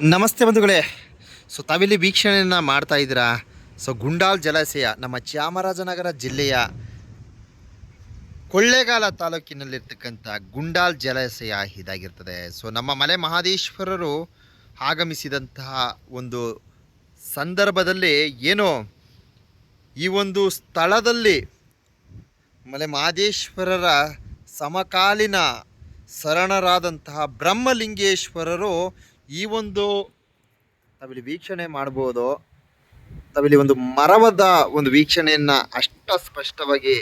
ನಮಸ್ತೆ ಬಂಧುಗಳೇ. ಸೊ ತಾವಿಲ್ಲಿ ವೀಕ್ಷಣೆಯನ್ನು ಮಾಡ್ತಾ ಇದ್ದೀರಾ? ಸೊ ಗುಂಡಾಲ್ ಜಲಾಶಯ ನಮ್ಮ ಚಾಮರಾಜನಗರ ಜಿಲ್ಲೆಯ ಕೊಳ್ಳೇಗಾಲ ತಾಲೂಕಿನಲ್ಲಿರ್ತಕ್ಕಂಥ ಗುಂಡಾಲ್ ಜಲಾಶಯ ಇದಾಗಿರ್ತದೆ. ಸೊ ನಮ್ಮ ಮಲೆ ಮಹಾದೇಶ್ವರರು ಆಗಮಿಸಿದಂತಹ ಒಂದು ಸಂದರ್ಭದಲ್ಲಿ ಏನು ಈ ಒಂದು ಸ್ಥಳದಲ್ಲಿ ಮಲೆ ಮಹಾದೇಶ್ವರರ ಸಮಕಾಲೀನ ಶರಣರಾದಂತಹ ಬ್ರಹ್ಮಲಿಂಗೇಶ್ವರರು ಈ ಒಂದು ತಾವಿಲ್ಲಿ ವೀಕ್ಷಣೆ ಮಾಡ್ಬೋದು. ತಾವಿಲ್ಲಿ ಒಂದು ಮರವದ ಒಂದು ವೀಕ್ಷಣೆಯನ್ನ ಅಷ್ಟ ಸ್ಪಷ್ಟವಾಗಿ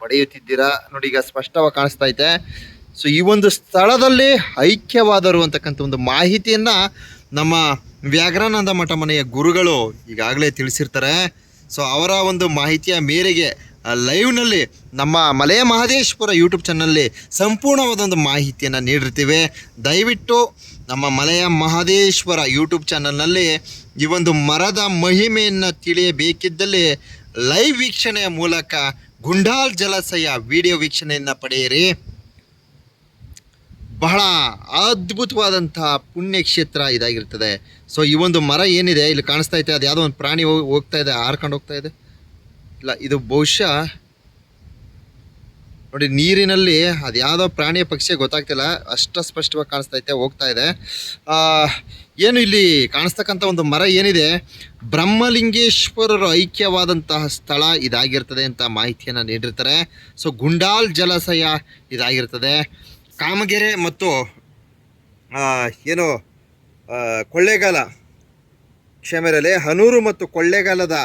ಪಡೆಯುತ್ತಿದ್ದೀರಾ? ನೋಡಿ, ಈಗ ಸ್ಪಷ್ಟವಾಗಿ ಕಾಣಿಸ್ತಾ ಐತೆ. ಸೊ ಈ ಒಂದು ಸ್ಥಳದಲ್ಲಿ ಐಕ್ಯವಾದರು ಅಂತಕ್ಕಂಥ ಒಂದು ಮಾಹಿತಿಯನ್ನ ನಮ್ಮ ವ್ಯಾಘ್ರಾನಂದ ಮಠ ಮನೆಯ ಗುರುಗಳು ಈಗಾಗಲೇ ತಿಳಿಸಿರ್ತಾರೆ. ಸೊ ಅವರ ಒಂದು ಮಾಹಿತಿಯ ಮೇರೆಗೆ ಲೈವ್ನಲ್ಲಿ ನಮ್ಮ ಮಲೆಯ ಮಹದೇಶ್ವರ ಯೂಟ್ಯೂಬ್ ಚಾನಲ್ಲಿ ಸಂಪೂರ್ಣವಾದ ಒಂದು ಮಾಹಿತಿಯನ್ನು ನೀಡಿರ್ತೀವಿ. ದಯವಿಟ್ಟು ನಮ್ಮ ಮಲೆಯ ಮಹದೇಶ್ವರ ಯೂಟ್ಯೂಬ್ ಚಾನಲ್ನಲ್ಲಿ ಈ ಒಂದು ಮರದ ಮಹಿಮೆಯನ್ನು ತಿಳಿಯಬೇಕಿದ್ದಲ್ಲಿ ಲೈವ್ ವೀಕ್ಷಣೆಯ ಮೂಲಕ ಗುಂಡಾಲ್ ಜಲಾಶಯ ವಿಡಿಯೋ ವೀಕ್ಷಣೆಯನ್ನು ಪಡೆಯಿರಿ. ಬಹಳ ಅದ್ಭುತವಾದಂತಹ ಪುಣ್ಯಕ್ಷೇತ್ರ ಇದಾಗಿರ್ತದೆ. ಸೊ ಈ ಒಂದು ಮರ ಏನಿದೆ? ಇಲ್ಲಿ ಕಾಣಿಸ್ತಾ ಇದೆ. ಅದು ಯಾವುದೋ ಒಂದು ಪ್ರಾಣಿ ಹೋಗ್- ಹೋಗ್ತಾ ಇದೆ, ಹಾರ್ಕೊಂಡು ಹೋಗ್ತಾ ಇದೆ. ಇಲ್ಲ, ಇದು ಬಹುಶಃ ನೋಡಿ, ನೀರಿನಲ್ಲಿ ಅದು ಯಾವುದೋ ಪ್ರಾಣಿಯ ಪಕ್ಷಿ ಗೊತ್ತಾಗ್ತಿಲ್ಲ. ಅಷ್ಟ ಸ್ಪಷ್ಟವಾಗಿ ಕಾಣಿಸ್ತಾ ಐತೆ, ಹೋಗ್ತಾ ಇದೆ. ಏನು ಇಲ್ಲಿ ಕಾಣಿಸ್ತಕ್ಕಂಥ ಒಂದು ಮರ ಏನಿದೆ? ಬ್ರಹ್ಮಲಿಂಗೇಶ್ವರರು ಐಕ್ಯವಾದಂತಹ ಸ್ಥಳ ಇದಾಗಿರ್ತದೆ ಅಂತ ಮಾಹಿತಿಯನ್ನು ನೀಡಿರ್ತಾರೆ. ಸೊ, ಗುಂಡಾಲ್ ಜಲಾಶಯ ಇದಾಗಿರ್ತದೆ. ಕಾಮಗೆರೆ ಮತ್ತು ಏನು ಕೊಳ್ಳೇಗಾಲ ಕ್ಷಮೆರಲೆ ಹನೂರು ಮತ್ತು ಕೊಳ್ಳೇಗಾಲದ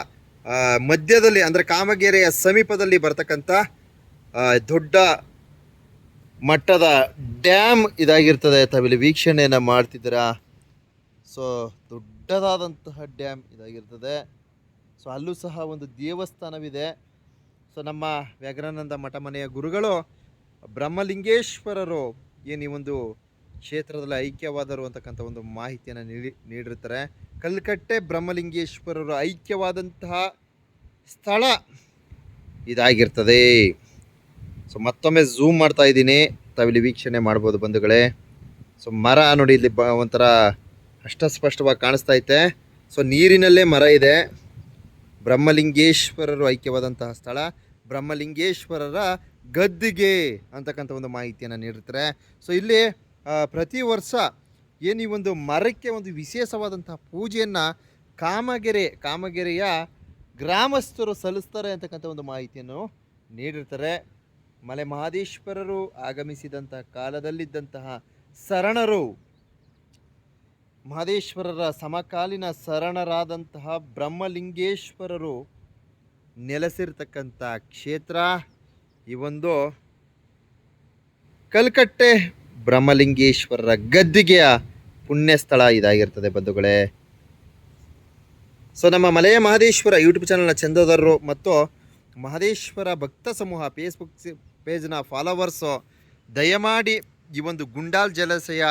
ಮಧ್ಯದಲ್ಲಿ, ಅಂದರೆ ಕಾಮಗೆರೆಯ ಸಮೀಪದಲ್ಲಿ ಬರ್ತಕ್ಕಂಥ ದೊಡ್ಡ ಮಟ್ಟದ ಡ್ಯಾಮ್ ಇದಾಗಿರ್ತದೆ ತಾವಿಲ್ಲಿ ವೀಕ್ಷಣೆಯನ್ನು ಮಾಡ್ತಿದ್ದೀರಾ? ಸೊ ದೊಡ್ಡದಾದಂತಹ ಡ್ಯಾಮ್ ಇದಾಗಿರ್ತದೆ. ಸೊ ಅಲ್ಲೂ ಸಹ ಒಂದು ದೇವಸ್ಥಾನವಿದೆ. ಸೊ ನಮ್ಮ ವ್ಯಾಘ್ರಾನಂದ ಮಠ ಮನೆಯ ಗುರುಗಳು ಬ್ರಹ್ಮಲಿಂಗೇಶ್ವರರು ಏನು ಈ ಒಂದು ಕ್ಷೇತ್ರದಲ್ಲಿ ಐಕ್ಯವಾದರು ಅಂತಕ್ಕಂಥ ಒಂದು ಮಾಹಿತಿಯನ್ನು ನೀಡಿ, ನೀಡಿರ್ತಾರೆ. ಕಲ್ಕಟ್ಟೆ ಬ್ರಹ್ಮಲಿಂಗೇಶ್ವರರು ಐಕ್ಯವಾದಂತಹ ಸ್ಥಳ ಇದಾಗಿರ್ತದೆ. ಸೊ ಮತ್ತೊಮ್ಮೆ ಝೂಮ್ ಮಾಡ್ತಾ ಇದ್ದೀನಿ. ತಾವಿಲ್ಲಿ ವೀಕ್ಷಣೆ ಮಾಡ್ಬೋದು ಬಂಧುಗಳೇ. ಸೊ ಮರ ನೋಡಿ ಇಲ್ಲಿ ಬ ಒಂಥರ ಅಷ್ಟಸ್ಪಷ್ಟವಾಗಿ ಕಾಣಿಸ್ತಾ ಐತೆ. ಸೊ ನೀರಿನಲ್ಲೇ ಮರ ಇದೆ. ಬ್ರಹ್ಮಲಿಂಗೇಶ್ವರರು ಐಕ್ಯವಾದಂತಹ ಸ್ಥಳ. ಬ್ರಹ್ಮಲಿಂಗೇಶ್ವರರ ಗದ್ದಿಗೆ ಅಂತಕ್ಕಂಥ ಒಂದು ಮಾಹಿತಿಯನ್ನು ನೀಡಿರ್ತಾರೆ. ಸೊ ಇಲ್ಲಿ ಪ್ರತಿ ವರ್ಷ ಏನು ಈ ಒಂದು ಮರಕ್ಕೆ ಒಂದು ವಿಶೇಷವಾದಂತಹ ಪೂಜೆಯನ್ನು ಕಾಮಗೆರೆ, ಕಾಮಗೆರೆಯ ಗ್ರಾಮಸ್ಥರು ಸಲ್ಲಿಸ್ತಾರೆ ಅಂತಕ್ಕಂಥ ಒಂದು ಮಾಹಿತಿಯನ್ನು ನೀಡಿರ್ತಾರೆ. ಮಲೆ ಮಹದೇಶ್ವರರು ಆಗಮಿಸಿದಂತಹ ಕಾಲದಲ್ಲಿದ್ದಂತಹ ಶರಣರು, ಮಹದೇಶ್ವರರ ಸಮಕಾಲೀನ ಶರಣರಾದಂತಹ ಬ್ರಹ್ಮಲಿಂಗೇಶ್ವರರು ನೆಲೆಸಿರ್ತಕ್ಕಂಥ ಕ್ಷೇತ್ರ. ಈ ಒಂದು ಕಲ್ಕಟ್ಟೆ ಬ್ರಹ್ಮಲಿಂಗೇಶ್ವರರ ಗದ್ದಿಗೆಯ ಪುಣ್ಯಸ್ಥಳ ಇದಾಗಿರ್ತದೆ ಬಂಧುಗಳೇ. ಸೊ ನಮ್ಮ ಮಲೆಯ ಮಹದೇಶ್ವರ ಯೂಟ್ಯೂಬ್ ಚಾನಲ್ನ ಚಂದೋದರರು ಮತ್ತು ಮಹದೇಶ್ವರ ಭಕ್ತ ಸಮೂಹ ಫೇಸ್ಬುಕ್ ಪೇಜ್ನ ಫಾಲೋವರ್ಸು, ದಯಮಾಡಿ ಈ ಒಂದು ಗುಂಡಾಲ್ ಜಲಾಶಯ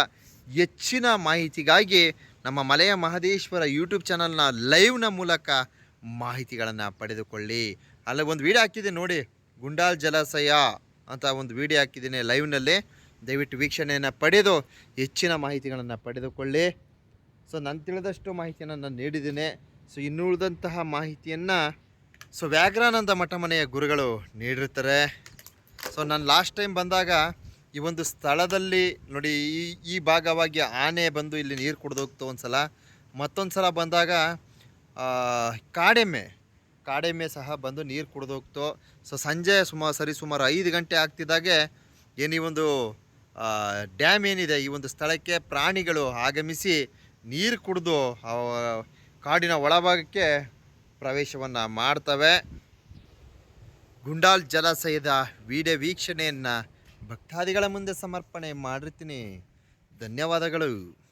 ಹೆಚ್ಚಿನ ಮಾಹಿತಿಗಾಗಿ ನಮ್ಮ ಮಲೆಯ ಮಹದೇಶ್ವರ ಯೂಟ್ಯೂಬ್ ಚಾನಲ್ನ ಲೈವ್ನ ಮೂಲಕ ಮಾಹಿತಿಗಳನ್ನು ಪಡೆದುಕೊಳ್ಳಿ. ಅಲ್ಲಿ ಒಂದು ವಿಡಿಯೋ ಹಾಕಿದ್ದೀನಿ ನೋಡಿ, ಗುಂಡಾಲ್ ಜಲಾಶಯ ಅಂತ ಒಂದು ವಿಡಿಯೋ ಹಾಕಿದ್ದೀನಿ ಲೈವ್ನಲ್ಲಿ. ದಯವಿಟ್ಟು ವೀಕ್ಷಣೆಯನ್ನು ಪಡೆದು ಹೆಚ್ಚಿನ ಮಾಹಿತಿಗಳನ್ನು ಪಡೆದುಕೊಳ್ಳಿ. ಸೊ, ನಾನು ತಿಳಿದಷ್ಟು ಮಾಹಿತಿಯನ್ನು ನಾನು ನೀಡಿದ್ದೀನಿ. ಸೊ, ಇನ್ನುಳಿದಂತಹ ಮಾಹಿತಿಯನ್ನು ಸೊ, ವ್ಯಾಘ್ರಾನಂದ ಮಠ ಮನೆಯ ಗುರುಗಳು ನೀಡಿರ್ತಾರೆ. ಸೊ ನಾನು ಲಾಸ್ಟ್ ಟೈಮ್ ಬಂದಾಗ ಈ ಒಂದು ಸ್ಥಳದಲ್ಲಿ ನೋಡಿ, ಈ ಈ ಭಾಗವಾಗಿ ಆನೆ ಬಂದು ಇಲ್ಲಿ ನೀರು ಕುಡ್ದೋಗ್ತು ಒಂದು ಸಲ ಮತ್ತೊಂದು ಸಲ ಬಂದಾಗ ಕಾಡೆಮ್ಮೆ ಕಾಡೆಮ್ಮೆ ಸಹ ಬಂದು ನೀರು ಕುಡ್ದೋಗ್ತು ಸೊ ಸಂಜೆ ಸುಮಾರು, ಸರಿ ಸುಮಾರು ಐದು ಗಂಟೆ ಆಗ್ತಿದ್ದಾಗೆ ಏನು ಈ ಒಂದು ಡ್ಯಾಮ್ ಏನಿದೆ, ಈ ಒಂದು ಸ್ಥಳಕ್ಕೆ ಪ್ರಾಣಿಗಳು ಆಗಮಿಸಿ ನೀರು ಕುಡಿದು ಕಾಡಿನ ಒಳಭಾಗಕ್ಕೆ ಪ್ರವೇಶವನ್ನು ಮಾಡ್ತವೆ. ಗುಂಡಾಲ್ ಜಲಾಶಯದ ವಿಡಿಯೋ ವೀಕ್ಷಣೆಯನ್ನು ಭಕ್ತಾದಿಗಳ ಮುಂದೆ ಸಮರ್ಪಣೆ ಮಾಡಿರ್ತೀನಿ. ಧನ್ಯವಾದಗಳು.